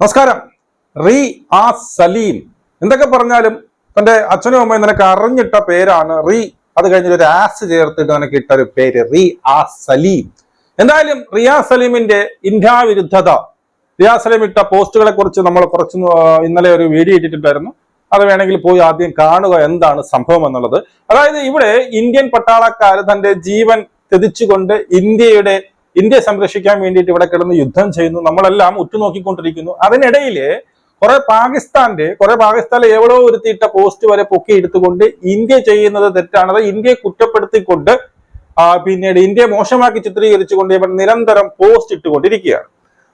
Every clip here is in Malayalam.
നമസ്കാരം. റീ ആ സലീം. എന്തൊക്കെ പറഞ്ഞാലും തന്റെ അച്ഛനും അമ്മയും നിനക്ക് അറിഞ്ഞിട്ട പേരാണ് റീ. അത് കഴിഞ്ഞിട്ട് ഒരു ആസ് ചേർത്തിട്ട് നിനക്ക് ഇട്ട ഒരു പേര് റീ ആ സലീം. എന്തായാലും റിയാ സലീമിന്റെ ഇന്ത്യ വിരുദ്ധത റിയാ സലീം ഇട്ട പോസ്റ്റുകളെ കുറിച്ച് നമ്മൾ കുറച്ച് ഇന്നലെ ഒരു വീഡിയോ ഇട്ടിട്ടുണ്ടായിരുന്നു. അത് വേണമെങ്കിൽ പോയി ആദ്യം കാണുക എന്താണ് സംഭവം എന്നുള്ളത്. അതായത് ഇവിടെ ഇന്ത്യൻ പട്ടാളക്കാർ തന്റെ ജീവൻ തെതിച്ചുകൊണ്ട് ഇന്ത്യയുടെ ഇന്ത്യയെ സംരക്ഷിക്കാൻ വേണ്ടിയിട്ട് ഇവിടെ കിടന്ന് യുദ്ധം ചെയ്യുന്നു. നമ്മളെല്ലാം ഉറ്റുനോക്കിക്കൊണ്ടിരിക്കുന്നു. അതിനിടയിൽ കുറെ പാകിസ്ഥാന്റെ കുറെ പാകിസ്ഥാനിൽ എവളോ ഒരുത്തിയിട്ട പോസ്റ്റ് വരെ പൊക്കി എടുത്തുകൊണ്ട് ഇന്ത്യ ചെയ്യുന്നത് തെറ്റാണ്. അത് ഇന്ത്യയെ കുറ്റപ്പെടുത്തിക്കൊണ്ട് പിന്നീട് ഇന്ത്യയെ മോശമാക്കി ചിത്രീകരിച്ചുകൊണ്ട് ഇവർ നിരന്തരം പോസ്റ്റ് ഇട്ടുകൊണ്ടിരിക്കുകയാണ്.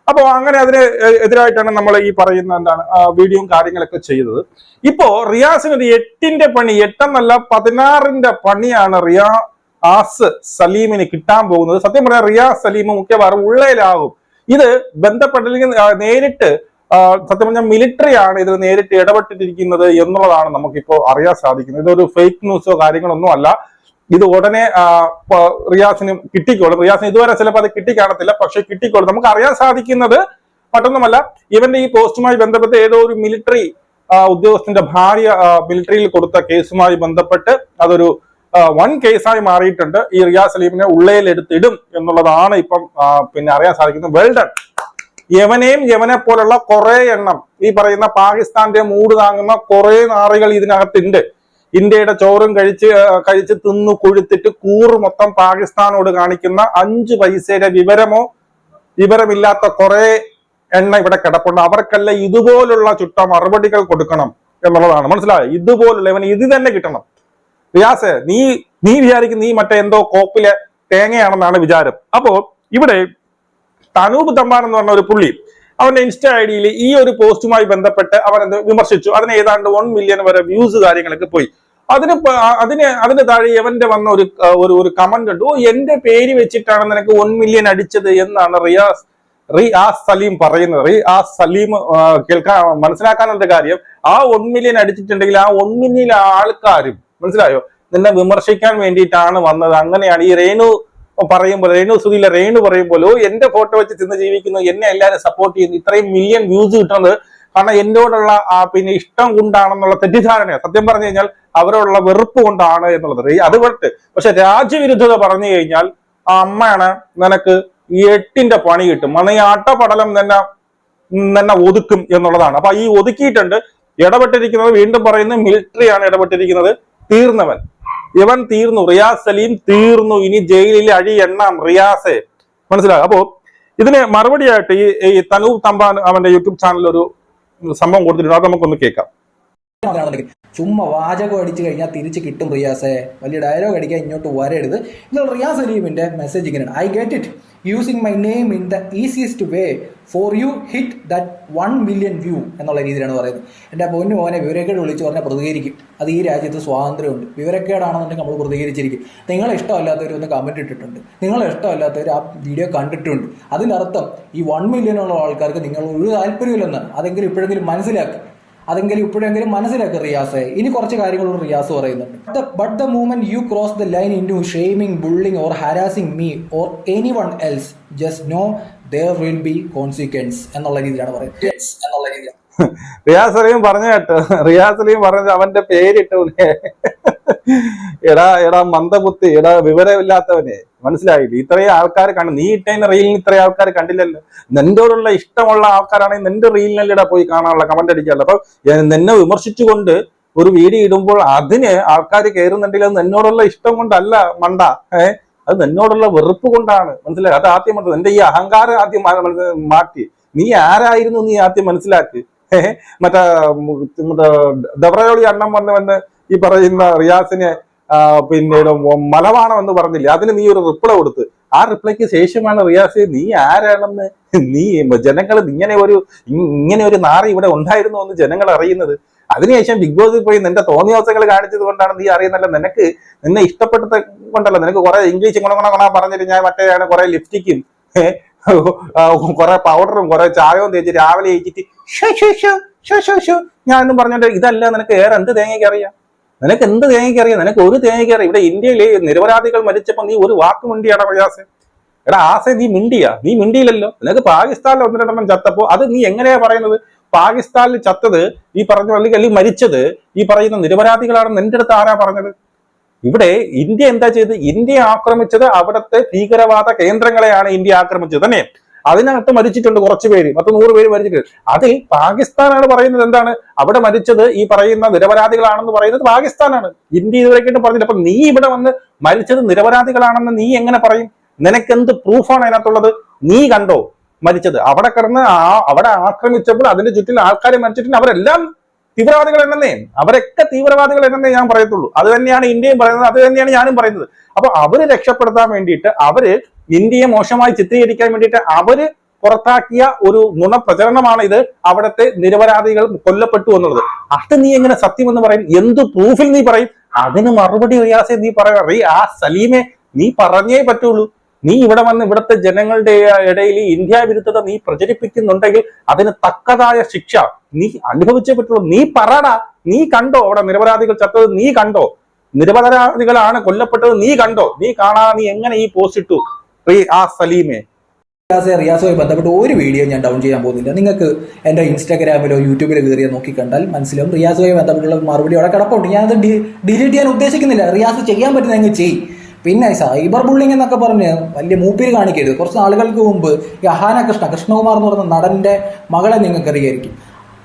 അപ്പോൾ അങ്ങനെ അതിന് എതിരായിട്ടാണ് നമ്മൾ ഈ പറയുന്ന എന്താണ് വീഡിയോയും കാര്യങ്ങളൊക്കെ ചെയ്തത് ഇപ്പോ റിയാസിന് ഒരു എട്ടിന്റെ പണി എട്ടെന്നല്ല പതിനാറിന്റെ പണിയാണ് റിയാ ആസ് സലീമിന് കിട്ടാൻ പോകുന്നത്. സത്യം പറഞ്ഞാൽ റിയാസ് സലീം മിക്കവാറും ഉള്ളയിലാകും. ഇത് ബന്ധപ്പെട്ടില്ലെങ്കിൽ നേരിട്ട് സത്യം പറഞ്ഞാൽ മിലിറ്ററി ആണ് ഇതിൽ നേരിട്ട് ഇടപെട്ടിരിക്കുന്നത് എന്നുള്ളതാണ് നമുക്കിപ്പോ അറിയാൻ സാധിക്കുന്നത്. ഇതൊരു ഫേക്ക് ന്യൂസോ കാര്യങ്ങളൊന്നും അല്ല. ഇത് ഉടനെ റിയാസിന് കിട്ടിക്കോളും. റിയാസിന് ഇതുവരെ ചിലപ്പോൾ അത് കിട്ടിക്കാണത്തില്ല. പക്ഷെ കിട്ടിക്കോളും. നമുക്ക് അറിയാൻ സാധിക്കുന്നത് മറ്റൊന്നുമല്ല ഇവന്റെ ഈ പോസ്റ്റുമായി ബന്ധപ്പെട്ട് ഏതോ ഒരു മിലിറ്ററി ഉദ്യോഗസ്ഥന്റെ ഭാര്യ മിലിറ്ററിയിൽ കൊടുത്ത കേസുമായി ബന്ധപ്പെട്ട് അതൊരു വൻ കേസായി മാറിയിട്ടുണ്ട്. ഈ റിയാസ് സലീമിനെ ഉള്ളയിൽ എടുത്തിടും എന്നുള്ളതാണ് ഇപ്പം പിന്നെ അറിയാൻ സാധിക്കുന്നത്. വെൽഡൺ യവനെയും യവനെ പോലുള്ള കുറെ എണ്ണം ഈ പറയുന്ന പാകിസ്ഥാന്റെ മൂട് താങ്ങുന്ന കുറെ നാറികൾ ഇതിനകത്തുണ്ട്. ഇന്ത്യയുടെ ചോറും കഴിച്ച് കഴിച്ച് തിന്നു കൊഴുത്തിട്ട് കൂറ് മൊത്തം പാകിസ്ഥാനോട് കാണിക്കുന്ന അഞ്ച് പൈസയുടെ വിവരമോ വിവരമില്ലാത്ത കുറെ എണ്ണ ഇവിടെ കിടപ്പുണ്ട്. അവർക്കല്ല ഇതുപോലുള്ള ചുട്ട മറുപടികൾ കൊടുക്കണം എന്നുള്ളതാണ്. മനസ്സിലായോ? ഇതുപോലുള്ള ഇവൻ ഇത് തന്നെ കിട്ടണം. റിയാസ് നീ നീ വിചാരിക്കും നീ മറ്റേ എന്തോ കോപ്പിലെ തേങ്ങയാണെന്നാണ് വിചാരം. അപ്പോ ഇവിടെ തനൂപ് തമ്പാൻ എന്ന് പറഞ്ഞ ഒരു പുള്ളി അവന്റെ ഇൻസ്റ്റ ഐ ഡിയിൽ ഈ ഒരു പോസ്റ്റുമായി ബന്ധപ്പെട്ട് അവൻ എന്ത് വിമർശിച്ചു. അതിന് ഏതാണ്ട് വൺ മില്യൺ വരെ വ്യൂസ് കാര്യങ്ങളൊക്കെ പോയി. അതിന് അതിന് അതിന് താഴെ എവന്റെ വന്ന ഒരു ഒരു കമന്റ് ഉണ്ട്. ഓ എന്റെ പേര് വെച്ചിട്ടാണ് നിനക്ക് വൺ മില്യൺ അടിച്ചത് എന്നാണ് റിയാസ് റീ ആ സലീം പറയുന്നത്. റീ ആ സലീം കേൾക്കാൻ മനസ്സിലാക്കാനുള്ള കാര്യം ആ വൺ മില്യൺ അടിച്ചിട്ടുണ്ടെങ്കിൽ ആ വൺ മില്യൺ ആൾക്കാരും മനസ്സിലായോ? നിന്നെ വിമർശിക്കാൻ വേണ്ടിയിട്ടാണ് വന്നത്. അങ്ങനെയാണ് ഈ രേണു പറയുമ്പോൾ രേണു സുധിയിലെ രേണു പറയുമ്പോൾ "ഓ, എന്റെ ഫോട്ടോ വെച്ച് തിന്ന് ജീവിക്കുന്നു. എന്നെ എല്ലാവരും സപ്പോർട്ട് ചെയ്യുന്നു. ഇത്രയും മില്യൺ വ്യൂസ് കിട്ടുന്നത് കാരണം എന്നോടുള്ള ആ പിന്നെ ഇഷ്ടം കൊണ്ടാണെന്നുള്ള തെറ്റിദ്ധാരണയാണ്. സത്യം പറഞ്ഞു കഴിഞ്ഞാൽ അവരോടുള്ള വെറുപ്പ് കൊണ്ടാണ് എന്നുള്ളത്. അത് വിട്ട് പക്ഷെ രാജ്യവിരുദ്ധത പറഞ്ഞു കഴിഞ്ഞാൽ ആ അമ്മയാണ് നിനക്ക് എട്ടിന്റെ പണി കിട്ടും. അന്ന് ഈ ആട്ടപടലം തന്നെ തന്നെ ഒതുക്കും എന്നുള്ളതാണ്. അപ്പൊ ഈ ഒതുക്കിയിട്ടുണ്ട്. ഇടപെട്ടിരിക്കുന്നത് വീണ്ടും പറയുന്നത് മിലിറ്ററിയാണ് ഇടപെട്ടിരിക്കുന്നത്. തീർന്നവൻ. ഇവൻ തീർന്നു. റിയാസ് സലീം തീർന്നു. ഇനി ജയിലിൽ അഴി എണ്ണാം. റിയാസെ. മനസ്സിലാകും അപ്പോ ഇതിന് മറുപടിയായിട്ട് ഈ തനൂപ് തമ്പാൻ അവന്റെ യൂട്യൂബ് ചാനലിൽ ഒരു സംഭവം കൊടുത്തിട്ടുണ്ട്. അത് നമുക്കൊന്ന് കേൾക്കാം. ആണെന്നുണ്ടെങ്കിൽ ചുമ്മാ വാചകം അടിച്ചു കഴിഞ്ഞാൽ തിരിച്ച് കിട്ടും റിയാസെ. വലിയ ഡയലോഗ് അടിക്കാൻ ഇങ്ങോട്ട് വരരുത്. എന്നാൽ റിയാസ് അലീമിന്റെ മെസ്സേജ് ഇങ്ങനെയാണ്. I get it using my name in the easiest way for you hit that one million view എന്നുള്ള രീതിയിലാണ് പറയുന്നത്. എന്റെ പൊന്നു മോനെ വിവരക്കേട് വിളിച്ച് പറഞ്ഞാൽ പ്രതികരിക്കും. അത് ഈ രാജ്യത്ത് സ്വാതന്ത്ര്യമുണ്ട്. വിവരക്കേടാണെന്നുണ്ടെങ്കിൽ നമ്മൾ പ്രതികരിച്ചിരിക്കും. നിങ്ങൾ ഇഷ്ടമല്ലാത്തവർ ഒന്ന് കമന്റ് ഇട്ടിട്ടുണ്ട്. നിങ്ങൾ ഇഷ്ടമല്ലാത്തവർ ആ വീഡിയോ കണ്ടിട്ടുണ്ട്. അതിനർത്ഥം ഈ വൺ മില്യണുള്ള ആൾക്കാർക്ക് നിങ്ങൾ ഒരു താല്പര്യമില്ലെന്നാണ് അതെങ്കിലും ഇപ്പോഴെങ്കിലും മനസ്സിലാക്കുക അതെങ്കിലും ഇപ്പോഴെങ്കിലും മനസ്സിലാക്കുക റിയാസെ. ഇനി കുറച്ച് കാര്യങ്ങളോട് റിയാസ് പറയുന്നുണ്ട്. But the moment you cross the line into shaming bullying or harassing me or anyone else just know there will be consequence എന്നുള്ള രീതിയിലാണ് പറയുന്നത്. എന്നുള്ള റിയാസ് അലിയും പറഞ്ഞു കേട്ടോ. റിയാസ് അലിയും പറഞ്ഞത് അവന്റെ പേരിട്ടു എടാ എടാ മന്ദബുദ്ധി എടാ വിവരമില്ലാത്തവനെ. മനസ്സിലായില്ല? ഇത്രയും ആൾക്കാർ കണ്ടു നീ ഇട്ടതിന് റീലിന് ഇത്രയും ആൾക്കാർ കണ്ടില്ലല്ലോ. നിന്നോടുള്ള ഇഷ്ടമുള്ള ആൾക്കാരാണെങ്കിൽ നിന്റെ റീലിനല്ലേടാ പോയി കാണാനുള്ള കമന്റ് അടിക്കാനുള്ള അപ്പൊ നിന്നെ വിമർശിച്ചുകൊണ്ട് ഒരു വീഡിയോ ഇടുമ്പോൾ അതിന് ആൾക്കാർ കയറുന്നുണ്ടെങ്കിൽ അത് നിന്നോടുള്ള ഇഷ്ടം കൊണ്ടല്ല മണ്ട. ഏഹ് അത് നിന്നോടുള്ള വെറുപ്പ് കൊണ്ടാണ്. മനസ്സിലായി? അത് ആദ്യം മനസ്സിലായി നിന്റെ ഈ അഹങ്കാരം ആദ്യം മാറ്റി. നീ ആരായിരുന്നു നീ ആദ്യം മനസ്സിലാക്കി? മറ്റേ മറ്റേ ദവറയോളി അണ്ണം വന്ന് വന്ന് ഈ പറയുന്ന റിയാസിനെ പിന്നെ മലവാണം എന്ന് പറഞ്ഞില്ല അതിന് നീ ഒരു റിപ്ലൈ കൊടുത്ത് ആ റിപ്ലൈക്ക് ശേഷമാണ് റിയാസ് നീ ആരാണെന്ന് നീ ജനങ്ങൾ ഇങ്ങനെ ഒരു ഇങ്ങനെ ഒരു നാറി ഇവിടെ ഉണ്ടായിരുന്നു എന്ന് ജനങ്ങൾ അറിയുന്നത് അതിനുശേഷം ബിഗ് ബോസിൽ പോയി നിന്റെ തോന്നിയോസങ്ങൾ കാണിച്ചത് കൊണ്ടാണ് നീ അറിയുന്നല്ല നിനക്ക് നിന്നെ ഇഷ്ടപ്പെട്ടത് കൊണ്ടല്ല നിനക്ക് കുറെ ഇംഗ്ലീഷ് ഗുണ ഗുണ പറഞ്ഞിട്ട് ഞാൻ മറ്റേയാണ് കുറെ ലിപ്സ്റ്റിക്കും കുറെ പൗഡറും കുറെ ചായവും തേച്ച് രാവിലെ ഏച്ചിട്ട് ഷോ ഞാൻ എന്നും ഇതല്ല നിനക്ക് വേറെ എന്ത് തേങ്ങയ്ക്ക് അറിയാം നിനക്ക് എന്ത് തേങ്ങയ്ക്ക് അറിയാം? നിനക്ക് ഒരു തേങ്ങയ്ക്ക് അറിയാം. ഇവിടെ ഇന്ത്യയിൽ നിരപരാധികൾ മരിച്ചപ്പോൾ നീ ഒരു വാക്ക് മിണ്ടിയാണ് പ്രയാസ്. എടാ ആസെ നീ മിണ്ടിയ. നീ മിണ്ടിയില്ലല്ലോ. നിനക്ക് പാകിസ്ഥാനിൽ ഒന്ന് രണ്ടെണ്ണം ചത്തപ്പോ അത് നീ എങ്ങനെയാ പറയുന്നത്? പാകിസ്ഥാനിൽ ചത്തത് ഈ പറഞ്ഞ അല്ലെങ്കിൽ അല്ലെങ്കിൽ മരിച്ചത് ഈ പറയുന്ന നിരപരാധികളാണെന്ന് നിന്റെ അടുത്ത് ആരാ പറഞ്ഞത്? ഇവിടെ ഇന്ത്യ എന്താ ചെയ്ത് ഇന്ത്യ ആക്രമിച്ചത് അവിടുത്തെ ഭീകരവാദ കേന്ദ്രങ്ങളെയാണ് ഇന്ത്യ ആക്രമിച്ചത് തന്നെ അതിനകത്ത് മരിച്ചിട്ടുണ്ട് കുറച്ച് പേര് പത്ത് നൂറ് പേര് മരിച്ചിട്ടുണ്ട്. അതിൽ പാകിസ്ഥാനാണ് പറയുന്നത് എന്താണ്? അവിടെ മരിച്ചത് ഈ പറയുന്ന നിരപരാധികളാണെന്ന് പറയുന്നത് പാകിസ്ഥാനാണ്. ഇന്ത്യ ഇതുവരെയായിട്ട് പറഞ്ഞില്ല. അപ്പൊ നീ ഇവിടെ വന്ന് മരിച്ചത് നിരപരാധികളാണെന്ന് നീ എങ്ങനെ പറയും? നിനക്ക് നിനക്കെന്ത് പ്രൂഫാണ് അതിനകത്തുള്ളത്? നീ കണ്ടോ മരിച്ചത്? അവിടെ കിടന്ന് ആ അവിടെ ആക്രമിച്ചപ്പോൾ അതിന്റെ ചുറ്റിൽ ആൾക്കാരെ മരിച്ചിട്ടുണ്ട്. അവരെല്ലാം തീവ്രവാദികൾ എന്നേ അവരൊക്കെ തീവ്രവാദികൾ എന്നേ ഞാൻ പറയത്തുള്ളൂ. അത് തന്നെയാണ് ഇന്ത്യയും പറയുന്നത്. അത് തന്നെയാണ് ഞാനും പറയുന്നത്. അപ്പൊ അവർ രക്ഷപ്പെടുത്താൻ വേണ്ടിയിട്ട് അവർ ഇന്ത്യയെ മോശമായി ചിത്രീകരിക്കാൻ വേണ്ടിയിട്ട് അവർ പുറത്താക്കിയ ഒരു നുണപ്രചരണമാണ് ഇത്. അവിടുത്തെ നിരപരാധികൾ കൊല്ലപ്പെട്ടു എന്നുള്ളത്. അത് നീ എങ്ങനെ സത്യം എന്ന് പറയും? എന്ത് പ്രൂഫിൽ നീ പറയും? അതിന് മറുപടി റിയാസെ നീ പറയാ റീ ആ സലീമെ നീ പറഞ്ഞേ പറ്റുള്ളൂ. നീ ഇവിടെ വന്ന് ഇവിടുത്തെ ജനങ്ങളുടെ ഇടയിൽ ഇന്ത്യ വിരുദ്ധത നീ പ്രചരിപ്പിക്കുന്നുണ്ടെങ്കിൽ അതിന് തക്കതായ ശിക്ഷ നീ അനുഭവിച്ചേ പറ്റുള്ളൂ. നീ പറടാ. നീ കണ്ടോ? അവിടെ നിരപരാധികൾ ചത്തത് നീ കണ്ടോ? നിരപരാധികളാണ് കൊല്ലപ്പെട്ടത് നീ കണ്ടോ? നീ കാണാതെ നീ എങ്ങനെ ഈ പോസ്റ്റ് ഇട്ടു? സലീമെ. റിയാസെ റിയാസുമായി ബന്ധപ്പെട്ട് ഒരു വീഡിയോ ഞാൻ ഡൗൺ ചെയ്യാൻ പോകുന്നില്ല. നിങ്ങൾക്ക് എന്റെ ഇൻസ്റ്റാഗ്രാമിലോ യൂട്യൂബിലോ കയറിയോ നോക്കി കണ്ടാൽ മനസ്സിലാവും. റിയാസുമായി ബന്ധപ്പെട്ടുള്ള മറുപടി അവിടെ കിടപ്പുണ്ട്. ഞാനത് ഡിലീറ്റ് ചെയ്യാൻ ഉദ്ദേശിക്കുന്നില്ല. റിയാസ് ചെയ്യാൻ പറ്റുന്ന അങ്ങ് ചെയ്. പിന്നെ സൈബർ ബുള്ളിങ് എന്നൊക്കെ പറഞ്ഞ് വലിയ മൂപ്പിൽ കാണിക്കരുത്. കുറച്ച് നാളുകൾക്ക് മുമ്പ് ഈ അഹാന കൃഷ്ണ കൃഷ്ണകുമാർ എന്ന് പറയുന്ന നടന്റെ മകളെ നിങ്ങൾക്ക് അറിയായിരിക്കും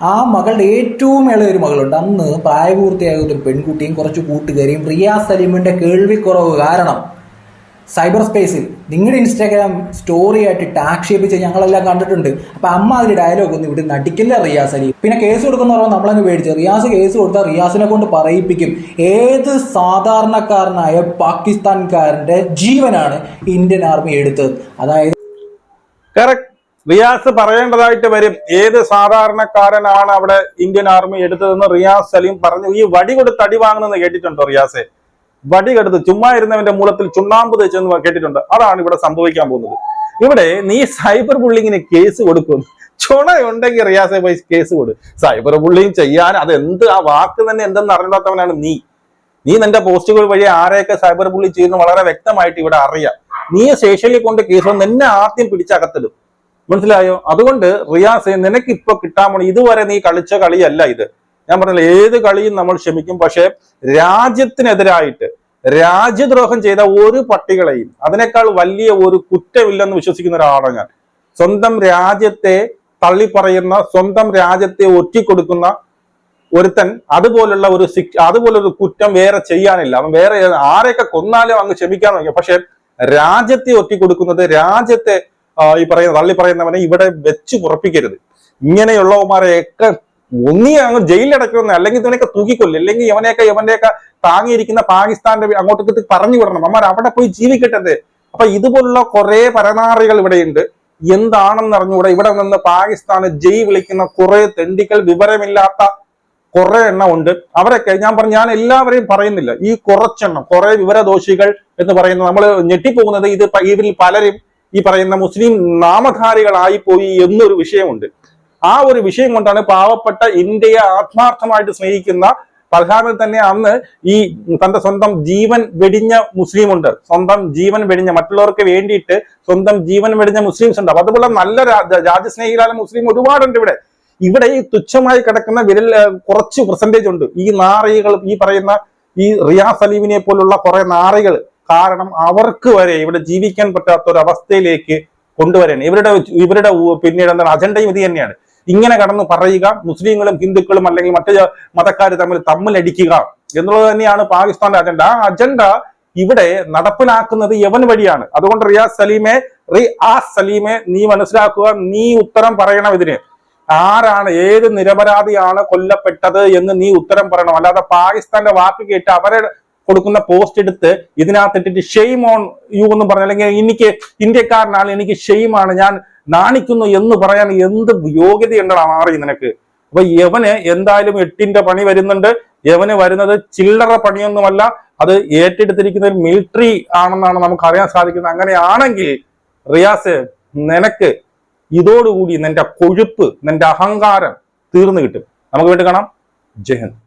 ആ മകളുടെ ഏറ്റവും ഇളയ ഒരു മകളുണ്ട്. അന്ന് പ്രായപൂർത്തിയാകുന്ന ഒരു പെൺകുട്ടിയും കുറച്ച് കൂട്ടുകാരിയും റിയാസ് സലീമിന്റെ കേൾവിക്കുറവ് കാരണം സൈബർ സ്പേസിൽ. നിങ്ങളുടെ ഇൻസ്റ്റാഗ്രാം സ്റ്റോറി ആയിട്ട് ആക്ഷേപിച്ച് ഞങ്ങളെല്ലാം കണ്ടിട്ടുണ്ട്. അപ്പൊ അമ്മ അതിൽ ഡയലോഗ് ഒന്നും ഇവിടെ നടിക്കില്ല റിയാസ് അലി? പിന്നെ കേസ് കൊടുക്കുന്ന പറഞ്ഞാൽ നമ്മളങ്ങ് മേടിച്ചു റിയാസ് കേസ് കൊടുത്താൽ റിയാസിനെ കൊണ്ട് പറയിപ്പിക്കും. ഏത് സാധാരണക്കാരനായ പാകിസ്ഥാൻകാരന്റെ ജീവനാണ് ഇന്ത്യൻ ആർമി എടുത്തത്? അതായത് റിയാസ് പറയേണ്ടതായിട്ട് വരും. ഏത് സാധാരണക്കാരനാണ് അവിടെ ഇന്ത്യൻ ആർമി എടുത്തതെന്ന് റിയാസ് സലീം പറഞ്ഞു. ഈ വടി കൊടുത്ത് അടി വാങ്ങുന്നെന്ന് കേട്ടിട്ടുണ്ടോ റിയാസെ? വടി കെടുത്ത് ചുമ്മാ ഇരുന്നവന്റെ മൂലത്തിൽ ചുണ്ണാമ്പ് തേച്ചെന്ന് കേട്ടിട്ടുണ്ട്. അതാണ് ഇവിടെ സംഭവിക്കാൻ പോകുന്നത്. ഇവിടെ നീ സൈബർ ബുള്ളിങ്ങിന് കേസ് കൊടുക്കും. ചുണയുണ്ടെങ്കിൽ റിയാസെ പോയി കേസ് കൊടു. സൈബർ ബുള്ളിങ് ചെയ്യാൻ അത് എന്ത് ആ വാക്ക് തന്നെ എന്തെന്ന് അറിയാത്തവനാണ് നീ. നീ നിന്റെ പോസ്റ്റുകൾ വഴി ആരെയൊക്കെ സൈബർ ബുള്ളി ചെയ്യുന്നു വളരെ വ്യക്തമായിട്ട് ഇവിടെ അറിയാം. നീ സ്റ്റേഷനിൽ കൊണ്ട് കേസ് വന്ന് നിന്നെ ആദ്യം പിടിച്ചകത്തിടും. മനസ്സിലായോ? അതുകൊണ്ട് റിയാസെ നിനക്ക് ഇപ്പൊ കിട്ടാൻ ഇതുവരെ നീ കളിച്ച കളിയല്ല ഇത്. ഞാൻ പറഞ്ഞില്ല ഏത് കളിയും നമ്മൾ ക്ഷമിക്കും. പക്ഷേ രാജ്യത്തിനെതിരായിട്ട് രാജ്യദ്രോഹം ചെയ്ത ഒരു പട്ടികളെയും അതിനേക്കാൾ വലിയ ഒരു കുറ്റമില്ലെന്ന് വിശ്വസിക്കുന്ന ഒരാളാണ് ഞാൻ. സ്വന്തം രാജ്യത്തെ തള്ളിപ്പറയുന്ന സ്വന്തം രാജ്യത്തെ ഒറ്റിക്കൊടുക്കുന്ന ഒരുത്തൻ അതുപോലുള്ള ഒരു ശിക്ഷ അതുപോലൊരു കുറ്റം വേറെ ചെയ്യാനില്ല. അവൻ വേറെ ആരെയൊക്കെ കൊന്നാലും അങ്ങ് ക്ഷമിക്കാൻ നോക്കിയ. പക്ഷെ രാജ്യത്തെ ഒറ്റിക്കൊടുക്കുന്നത് രാജ്യത്തെ ഈ പറയുന്ന തള്ളി പറയുന്നവനെ ഇവിടെ വെച്ച് ഉറപ്പിക്കരുത്. ഇങ്ങനെയുള്ളവന്മാരെയൊക്കെ ഒന്നി അങ്ങ് ജയിലിലടയ്ക്കുന്ന അല്ലെങ്കിൽ ഇതിനൊക്കെ തൂക്കിക്കൊല്ലും അല്ലെങ്കിൽ ഇവനെയൊക്കെ ഇവന്റെയൊക്കെ താങ്ങിയിരിക്കുന്ന പാകിസ്ഥാന്റെ അങ്ങോട്ടേക്ക് പറഞ്ഞു വിടണം. അമ്മ അവിടെ പോയി ജീവിക്കട്ടെ അപ്പൊ ഇതുപോലുള്ള കുറെ പരനാറികൾ ഇവിടെയുണ്ട്. എന്താണെന്ന് അറിഞ്ഞുകൂടെ ഇവിടെ നിന്ന് പാകിസ്ഥാന് ജയ് വിളിക്കുന്ന കുറെ തെണ്ടികൾ വിവരമില്ലാത്ത കുറെ എണ്ണം ഉണ്ട്. അവരൊക്കെ ഞാൻ പറഞ്ഞു ഞാൻ എല്ലാവരെയും പറയുന്നില്ല. ഈ കുറച്ചെണ്ണം കുറെ വിവരദോഷികൾ എന്ന് പറയുന്നത് നമ്മൾ ഞെട്ടിപ്പോകുന്നത് ഇത് ഇവരിൽ പലരും ഈ പറയുന്ന മുസ്ലിം നാമധാരികളായി പോയി എന്നൊരു വിഷയമുണ്ട്. ആ ഒരു വിഷയം കൊണ്ടാണ് പാവപ്പെട്ട ഇന്ത്യയെ ആത്മാർത്ഥമായിട്ട് സ്നേഹിക്കുന്ന പൽഹാമിൽ തന്നെ അന്ന് ഈ തന്റെ സ്വന്തം ജീവൻ വെടിഞ്ഞ മുസ്ലിം ഉണ്ട് സ്വന്തം ജീവൻ വെടിഞ്ഞ മറ്റുള്ളവർക്ക് വേണ്ടിയിട്ട് സ്വന്തം ജീവൻ വെടിഞ്ഞ മുസ്ലിംസ് ഉണ്ട്. അപ്പൊ അതുപോലെ നല്ല രാജ്യസ്നേഹികളായ മുസ്ലിം ഒരുപാടുണ്ട് ഇവിടെ. ഇവിടെ ഈ തുച്ഛമായി കിടക്കുന്ന വിരൽ കുറച്ച് പെർസെന്റേജ് ഉണ്ട്. ഈ നാറികൾ ഈ പറയുന്ന ഈ റിയാസ് സലീമിനെ പോലുള്ള കുറെ നാറികൾ കാരണം അവർക്ക് വരെ ഇവിടെ ജീവിക്കാൻ പറ്റാത്ത ഒരു അവസ്ഥയിലേക്ക് കൊണ്ടുവരാൻ. ഇവരുടെ ഇവരുടെ പിന്നീട് എന്താണ് അജണ്ടയും ഇത് തന്നെയാണ്. ഇങ്ങനെ കടന്ന് പറയുക മുസ്ലിങ്ങളും ഹിന്ദുക്കളും അല്ലെങ്കിൽ മറ്റു മതക്കാർ തമ്മിൽ തമ്മിലടിക്കുക എന്നുള്ളത് തന്നെയാണ് പാകിസ്ഥാന്റെ അജണ്ട ആ അജണ്ട ഇവിടെ നടപ്പിലാക്കുന്നത് യവൻ വഴിയാണ്. അതുകൊണ്ട് റിയാസ് സലീമെ റി ആ സലീമെ നീ മനസ്സിലാക്കുക നീ ഉത്തരം പറയണം ഇതിന്. ആരാണ് ഏത് നിരപരാധിയാണ് കൊല്ലപ്പെട്ടത് എന്ന് നീ ഉത്തരം പറയണം. അല്ലാതെ പാകിസ്ഥാന്റെ വാക്ക് കേട്ട് അവരെ കൊടുക്കുന്ന പോസ്റ്റ് എടുത്ത് ഇതിനകത്തിട്ടിട്ട് ഷെയിം ഓൺ യു എന്ന് പറഞ്ഞു അല്ലെങ്കിൽ എനിക്ക് ഇന്ത്യക്കാരനാണ് എനിക്ക് ഷെയിമാണ് ഞാൻ നാണിക്കുന്നു എന്ന് പറയാൻ എന്ത് യോഗ്യതയുണ്ടാണ് ആറി നിനക്ക്? അപ്പൊ യവന് എന്തായാലും എട്ടിന്റെ പണി വരുന്നുണ്ട്. യവന് വരുന്നത് ചില്ലറ പണിയൊന്നുമല്ല. അത് ഏറ്റെടുത്തിരിക്കുന്ന ഒരു മിലിറ്ററി ആണെന്നാണ് നമുക്ക് അറിയാൻ സാധിക്കുന്നത്. അങ്ങനെയാണെങ്കിൽ റിയാസ് നിനക്ക് ഇതോടുകൂടി നിന്റെ കൊഴുപ്പ് നിന്റെ അഹങ്കാരം തീർന്നു കിട്ടും. നമുക്ക് വേണ്ടി കാണാം. ജയ് ഹിന്ദ്.